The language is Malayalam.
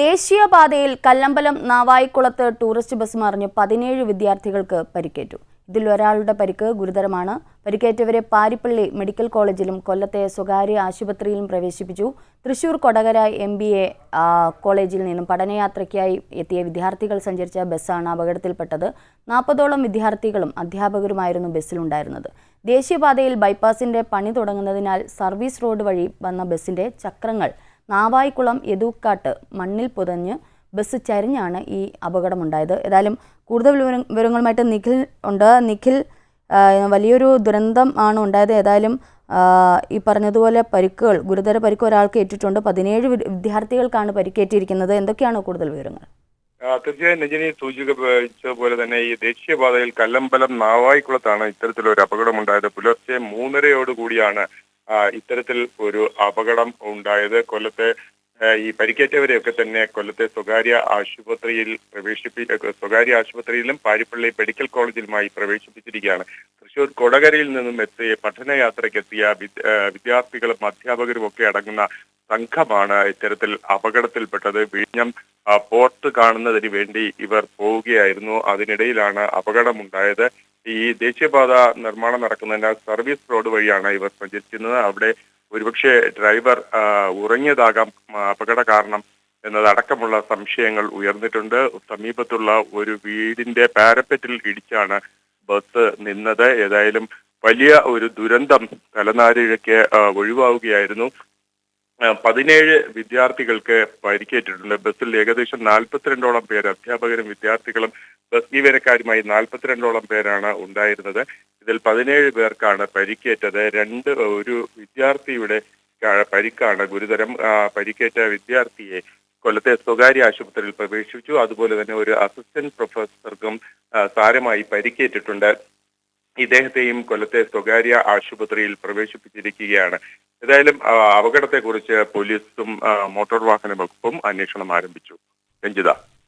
ദേശീയപാതയിൽ കല്ലമ്പലം നാവായിക്കുളത്ത് ടൂറിസ്റ്റ് ബസ് മറിഞ്ഞ് പതിനേഴ് വിദ്യാർത്ഥികൾക്ക് പരിക്കേറ്റു. ഇതിൽ ഒരാളുടെ പരിക്ക് ഗുരുതരമാണ്. പരിക്കേറ്റവരെ പാരിപ്പള്ളി മെഡിക്കൽ കോളേജിലും കൊല്ലത്തെ സ്വകാര്യ ആശുപത്രിയിലും പ്രവേശിപ്പിച്ചു. Thrissur Kodakara M B A കോളേജിൽ നിന്നും പഠനയാത്രയ്ക്കായി എത്തിയ വിദ്യാർത്ഥികൾ സഞ്ചരിച്ച ബസ്സാണ് അപകടത്തിൽപ്പെട്ടത്. നാൽപ്പതോളം വിദ്യാർത്ഥികളും അധ്യാപകരുമായിരുന്നു ബസ്സിലുണ്ടായിരുന്നത്. ദേശീയപാതയിൽ ബൈപ്പാസിന്റെ പണി തുടങ്ങുന്നതിനാൽ സർവീസ് റോഡ് വഴി വന്ന ബസ്സിന്റെ ചക്രങ്ങൾ നാവായിക്കുളം യദൂക്കാട്ട് മണ്ണിൽ പുതഞ്ഞ് ബസ് ചരിഞ്ഞാണ് ഈ അപകടമുണ്ടായത്. ഏതായാലും കൂടുതൽ വിവര- വിവരങ്ങളുമായിട്ട് നിഖിൽ ഉണ്ട്. നിഖിൽ വലിയൊരു ദുരന്തം ആണ് ഉണ്ടായത്. ഏതായാലും ഈ പറഞ്ഞതുപോലെ പരിക്കുകൾ ഗുരുതര പരിക്ക് ഒരാൾക്ക് ഏറ്റിട്ടുണ്ട് പതിനേഴ് വിദ്യാർത്ഥികൾക്കാണ് പരിക്കേറ്റിരിക്കുന്നത്. എന്തൊക്കെയാണ് കൂടുതൽ വിവരങ്ങൾ? തീർച്ചയായും രജനി സൂചിപ്പിച്ചതുപോലെ തന്നെ ഈ ദേശീയപാതയിൽ കല്ലമ്പലം നാവായിക്കുളത്താണ് ഇത്തരത്തിലൊരു അപകടമുണ്ടായത്. പുലർച്ചെ മൂന്നരയോടുകൂടിയാണ് ഇത്തരത്തിൽ ഒരു അപകടം ഉണ്ടായത് കൊല്ലത്തെ ഈ പരിക്കേറ്റവരെയൊക്കെ തന്നെ കൊല്ലത്തെ സ്വകാര്യ ആശുപത്രിയിൽ പ്രവേശിപ്പി സ്വകാര്യ ആശുപത്രിയിലും പാരിപ്പള്ളി മെഡിക്കൽ കോളേജിലുമായി പ്രവേശിപ്പിച്ചിരിക്കുകയാണ്. തൃശൂർ കൊടകരയിൽ നിന്നും എത്തിയ പഠനയാത്രയ്ക്കെത്തിയ വിദ്യാർത്ഥികളും അധ്യാപകരും ഒക്കെ അടങ്ങുന്ന സംഘമാണ് ഇത്തരത്തിൽ അപകടത്തിൽപ്പെട്ടത്. വിഴിഞ്ഞം പോർട്ട് കാണുന്നതിന് വേണ്ടി ഇവർ പോവുകയായിരുന്നു. അതിനിടയിലാണ് അപകടമുണ്ടായത്. ഈ ദേശീയപാത നിർമ്മാണം നടക്കുന്നതിനാൽ സർവീസ് റോഡ് വഴിയാണ് ഇവർ സഞ്ചരിച്ചിരുന്നത്. അവിടെ ഒരുപക്ഷെ ഡ്രൈവർ ഉറങ്ങിയതാകാം അപകട കാരണം എന്നതടക്കമുള്ള സംശയങ്ങൾ ഉയർന്നിട്ടുണ്ട്. സമീപത്തുള്ള ഒരു വീടിന്റെ പാരപ്പറ്റിൽ ഇടിച്ചാണ് ബസ് നിന്നത്. ഏതായാലും വലിയ ഒരു ദുരന്തം തലനാരിഴയ്ക്ക് ഒഴിവാവുകയായിരുന്നു. പതിനേഴ് വിദ്യാർത്ഥികൾക്ക് പരിക്കേറ്റിട്ടുണ്ട്. ബസ്സിൽ ഏകദേശം നാൽപ്പത്തിരണ്ടോളം പേർ അധ്യാപകരും വിദ്യാർത്ഥികളും ബസ് ജീവനക്കാരുമായി നാൽപ്പത്തിരണ്ടോളം പേരാണ് ഉണ്ടായിരുന്നത്. ഇതിൽ പതിനേഴ് പേർക്കാണ് പരിക്കേറ്റത്. രണ്ട് ഒരു വിദ്യാർത്ഥിയുടെ പരിക്കാണ് ഗുരുതരം. പരിക്കേറ്റ വിദ്യാർത്ഥിയെ കൊല്ലത്തെ സ്വകാര്യ ആശുപത്രിയിൽ പ്രവേശിപ്പിച്ചു. അതുപോലെ തന്നെ ഒരു അസിസ്റ്റന്റ് പ്രൊഫസർക്കും സാരമായി പരിക്കേറ്റിട്ടുണ്ട്. ഇദ്ദേഹത്തെയും കൊല്ലത്തെ സ്വകാര്യ ആശുപത്രിയിൽ പ്രവേശിപ്പിച്ചിരിക്കുകയാണ്. ഏതായാലും അപകടത്തെക്കുറിച്ച് പോലീസും മോട്ടോർ വാഹന വകുപ്പും അന്വേഷണം ആരംഭിച്ചു. രഞ്ജിത.